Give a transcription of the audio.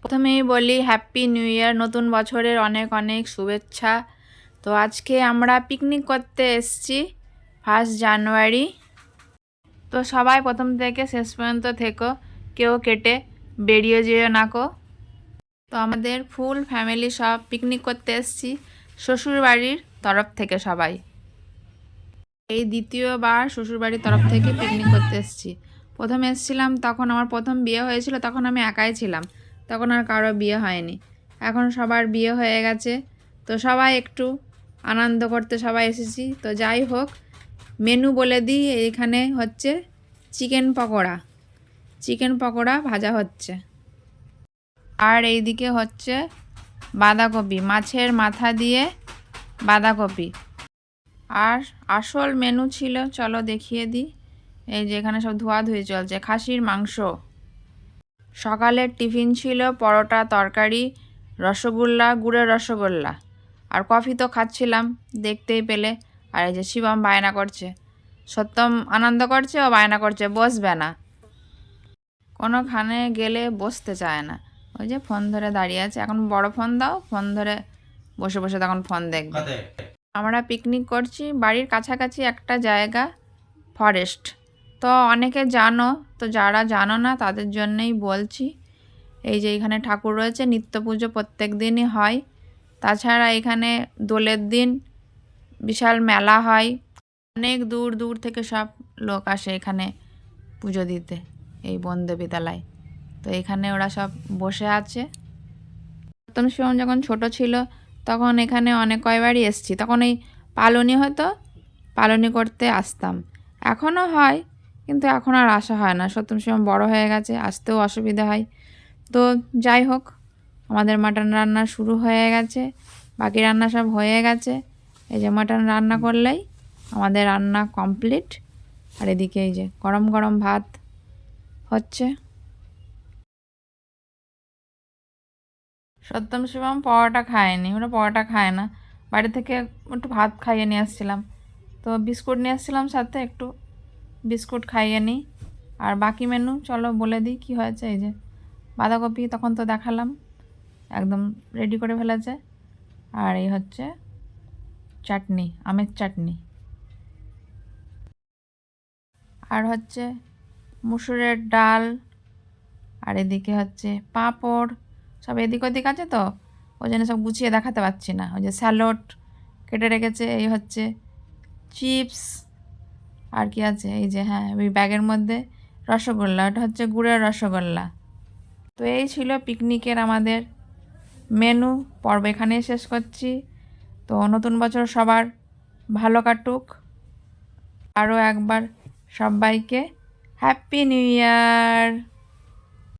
প্রথমেই বলি happy new year নতুন বছরের অনেক অনেক শুভেচ্ছা। তো আজকে আমরা পিকনিক করতে এসেছি ফার্স্ট জানুয়ারি তো সবাই প্রথম থেকে শেষ পর্যন্ত থেকো, কেউ কেটে বেরিয়ে যেও নাকো তো আমাদের ফুল ফ্যামিলি সব পিকনিক করতে এসেছি, শ্বশুরবাড়ির তরফ থেকে সবাই। এই দ্বিতীয়বার শ্বশুরবাড়ির তরফ থেকে পিকনিক করতে এসেছি। প্রথম এসেছিলাম, তখন আমার প্রথম বিয়ে হয়েছিল, তখন আমি একাই ছিলাম। তখন আর কারও বিয়ে হয়নি। এখন সবার বিয়ে হয়ে গেছে। তো সবাই একটু আনন্দ করতে সবাই এসেছি। তো যাই হোক, মেনু বলে দিই, এখানে হচ্ছে চিকেন পকোড়া। চিকেন পকোড়া ভাজা হচ্ছে। আর এইদিকে হচ্ছে বাঁধাকপি, মাছের মাথা দিয়ে বাঁধাকপি। আর আসল মেনু ছিল, চলো দেখিয়ে দিই। এই যে এখানে সব ধোয়াধুয়ি চলছে, খাসির মাংস। সকালের টিফিন ছিল পরোটা তরকারি রসগোল্লা গুড়ের রসগোল্লা। আর কফি তো খাচ্ছিলাম দেখতেই পেলে। আর এই যে শিবম বায়না করছে। সত্যম আনন্দ করছে ও বায়না করছে বসবে না। কোনোখানে গেলে বসতে চায় না। ওই যে ফোন ধরে দাঁড়িয়ে আছে। এখন বড় ফোন দাও ফোন ধরে বসে বসে তখন ফোন দেখবে। আমরা পিকনিক করছি বাড়ির কাছাকাছি একটা জায়গা ফরেস্ট তো অনেকে জানো, তো যারা জানো না, তাদের জন্যই বলছি। এই যে এখানে ঠাকুর রয়েছে, নিত্য পুজো প্রত্যেক দিনই হয়। তাছাড়া এখানে দোলের দিন বিশাল মেলা হয়। অনেক দূর দূর থেকে সব লোক আসে এখানে পুজো দিতে, এই বন্ধ বিদ্যালয়। তো এখানে ওরা সব বসে আছে। প্রথম শিবম যখন ছোট ছিল, তখন এখানে অনেক কয়বারই এসছি। তখন এই পালনি হতো, পালনি করতে আসতাম। এখনও হয় কিন্তু এখন আর আসা হয় না। সত্যম শিবম বড় হয়ে গেছে আসতেও অসুবিধা হয়। তো যাই হোক আমাদের মাটন রান্না শুরু হয়ে গেছে বাকি রান্না সব হয়ে গেছে। এই যে মাটন রান্না করলেই আমাদের রান্না কমপ্লিট। আর এদিকে এই যে গরম গরম ভাত হচ্ছে। সত্যম শিবম পরোটা খায়নি ওরা পরোটা খায় না। বাড়ি থেকে একটু ভাত খাইয়ে নিয়ে আসছিলাম। তো বিস্কুট নিয়ে আসছিলাম সাথে একটু। বিস্কুট খাইয়ে নিই। আর বাকি মেনু চলো বলে দিই কী হয়েছে, এই যে বাঁধাকপি তখন তো দেখালাম, একদম রেডি করে ফেলেছে। আর এই হচ্ছে চাটনি, আমের চাটনি। আর হচ্ছে মুসুরের ডাল, আর এদিকে হচ্ছে পাঁপড়, সব এদিক ওদিক আছে তো? ওই জন্য সব গুছিয়ে দেখাতে পারছি না। ওই যে স্যালোড কেটে রেখেছে, এই হচ্ছে চিপস আর কি আছে? এই যে হ্যাঁ ওই ব্যাগের মধ্যে রসগোল্লা, ওটা হচ্ছে গুড়ের রসগোল্লা। তো এই ছিল পিকনিকের আমাদের মেনু। পর্ব এখানেই শেষ করছি। তো নতুন বছর সবার ভালো কাটুক। আরও একবার সবাইকে হ্যাপি নিউ ইয়ার!